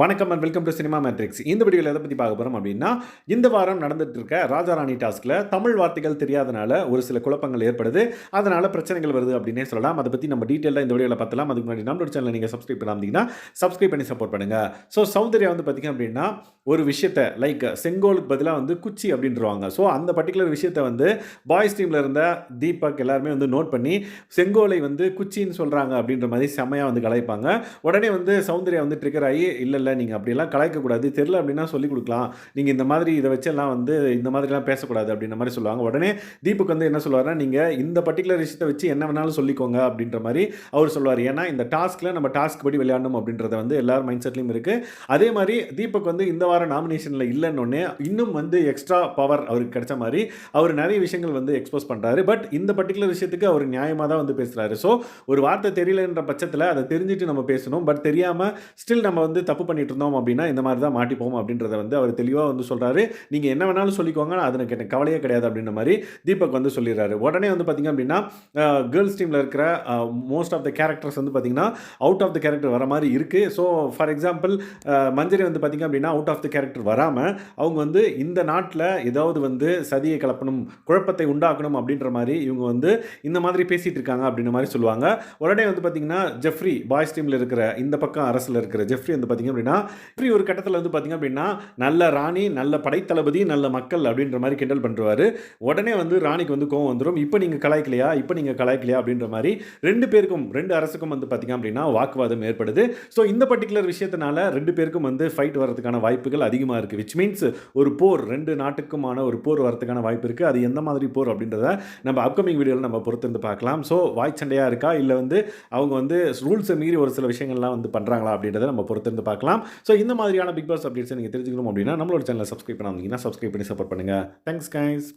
வணக்கம் and welcome to cinema matrix இந்த வீடியோவில் எதை பற்றி பார்க்க போகிறோம் அப்படின்னா இந்த வாரம் நடந்துட்டு இருக்க ராஜாராணி டாஸ்கில் தமிழ் வார்த்தைகள் தெரியாதனால ஒரு சில குழப்பங்கள் ஏற்படுது. அதனால் பிரச்சனைகள் வருது அப்படின்னே சொல்லலாம். அதை பற்றி நம்ம டீட்டெயிலாக இந்த வீடியோவில் பார்த்தலாம் அதுக்கு முன்னாடி நம்மளோட சேனலில் நீங்கள் சப்ஸ்கிரைப் பண்ணாமதிங்கன்னா சப்ஸ்கிரைப் பண்ணி சப்போர்ட் பண்ணுங்கள் ஸோ சௌந்தர்யா வந்து பார்த்திங்க அப்படின்னா ஒரு விஷயத்தை லைக் செங்கோலுக்கு பதிலாக வந்து குச்சி அப்படின்றவாங்க. ஸோ அந்த பர்டிகுலர் விஷயத்தை வந்து பாய்ஸ் டீமில் இருந்த தீபக் எல்லாருமே வந்து நோட் பண்ணி செங்கோலை வந்து குச்சின்னு சொல்கிறாங்க அப்படின்ற மாதிரி செம்மையாக வந்து கலைப்பாங்க உடனே வந்து சௌந்தர்யா வந்து ட்ரிகர் ஆகி இல்லை இல்லை நீங்கள் அப்படியெல்லாம் கலாய்க்கக்கூடாது. தெரில அப்படின்னா சொல்லிக் கொடுக்கலாம். நீங்கள் இந்த மாதிரி இதை வச்செல்லாம் வந்து இந்த மாதிரிலாம் பேசக்கூடாது அப்படின்ற மாதிரி சொல்லுவாங்க. உடனே தீபக் வந்து என்ன சொல்லுவார்னா நீங்கள் இந்த பர்டிகுலர் விஷயத்தை வச்சு என்ன வேணாலும் சொல்லிக்கோங்க அப்படின்ற மாதிரி அவர் சொல்லுவார். ஏன்னா இந்த டாஸ்க்கில் நம்ம டாஸ்க் படி விளையாடணும் அப்படின்றத வந்து எல்லார் மைண்ட் செட்லையும் இருக்குது அதே மாதிரி தீபக் வந்து இந்த வாரம் நாமினேஷனில் இல்லைன்னொன்னே இன்னும் வந்து எக்ஸ்ட்ரா பவர் அவருக்கு கிடைச்ச மாதிரி அவர் நிறைய விஷயங்கள் வந்து எக்ஸ்போஸ் பண்ணுறாரு பட் இந்த பர்டிகுலர் விஷயத்துக்கு அவர் நியாயமாக தான் வந்து பேசுகிறாரு ஸோ ஒரு வார்த்தை தெரியலன்ற பட்சத்தில் அதை தெரிஞ்சுட்டு நம்ம பேசணும். பட் தெரியாமல் ஸ்டில் நம்ம வந்து தப்பு பண்ணி பண்ணிட்டு இருந்தோம் அப்படின்னா இந்த மாதிரி தான் மாட்டிப்போம் அப்படின்றத வந்து அவர் தெளிவாக வந்து சொல்கிறாரு நீங்கள் என்ன வேணாலும் சொல்லிக்கோங்க அது எனக்கு எனக்கு கவலையே கிடையாது அப்படின்ற மாதிரி தீபக் வந்து சொல்லிடுறாரு. உடனே வந்து பார்த்திங்க அப்படின்னா கேர்ள்ஸ் டீமில் இருக்கிற மோஸ்ட் ஆஃப் த கேரக்டர்ஸ் வந்து பார்த்திங்கன்னா அவுட் ஆஃப் த கேரக்டர் வர மாதிரி இருக்குது ஸோ ஃபார் எக்ஸாம்பிள் மஞ்சரி வந்து பார்த்திங்க அப்படின்னா அவுட் ஆஃப் த கேரக்டர் வராமல் அவங்க வந்து இந்த நாட்டில் ஏதாவது வந்து சதியை கலப்பணும் குழப்பத்தை உண்டாக்கணும் அப்படின்ற மாதிரி இவங்க வந்து இந்த மாதிரி பேசிகிட்டு இருக்காங்க அப்படின்ற மாதிரி சொல்லுவாங்க. உடனே வந்து பார்த்திங்கன்னா ஜெஃப்ரி பாய்ஸ் டீமில் இருக்கிற இந்த பக்கம் அரசில் இருக்கிற ஜெஃப்ரி வந்து பார்த்திங்க அப்படின்னா இப்படி ஒரு கட்டத்தில் வந்து பார்த்திங்க அப்படின்னா நல்ல ராணி நல்ல படைத்தளபதி நல்ல மக்கள் அப்படின்ற மாதிரி கிண்டல் பண்ணுறாரு உடனே வந்து ராணிக்கு வந்து கோவம் வந்துடும் இப்போ நீங்கள் கலாய்க்கலையா? இப்போ நீங்கள் கலாய்க்கலையா? அப்படின்ற மாதிரி ரெண்டு பேருக்கும் ரெண்டு அரசுக்கும் வந்து பார்த்திங்க அப்படின்னா வாக்குவாதம் ஏற்படுது. ஸோ இந்த பர்டிகுலர் விஷயத்தினால ரெண்டு பேருக்கும் வந்து ஃபைட் வரதுக்கான வாய்ப்புகள் அதிகமாக இருக்குது விச் மீன்ஸ் ஒரு போர் ரெண்டு நாட்டுக்குமான ஒரு போர் வரதுக்கான வாய்ப்பு இருக்குது அது எந்த மாதிரி போர் அப்படின்றத நம்ம அப்கமிங் வீடியோவில் நம்ம பொறுத்திருந்து பார்க்கலாம். ஸோ வாய் சண்டையாக இருக்கா? இல்லை வந்து அவங்க வந்து ரூல்ஸை மீறி ஒரு சில விஷயங்கள்லாம் வந்து பண்ணுறாங்களா அப்படின்றத நம்ம பொறுத்திருந்து பார்க்கலாம். ஸோ இந்த மாதிரியான பிக் பாஸ் அப்டேட்ஸை நீங்கள் தெரிஞ்சுக்கணும் அப்படின்னா நம்மளோட சேனலை சப்ஸ்கிரைப் பண்ணாமல் சப்ஸ்கிரைப் பண்ணி சப்போர்ட் பண்ணுங்கள் தேங்க்ஸ் கைஸ்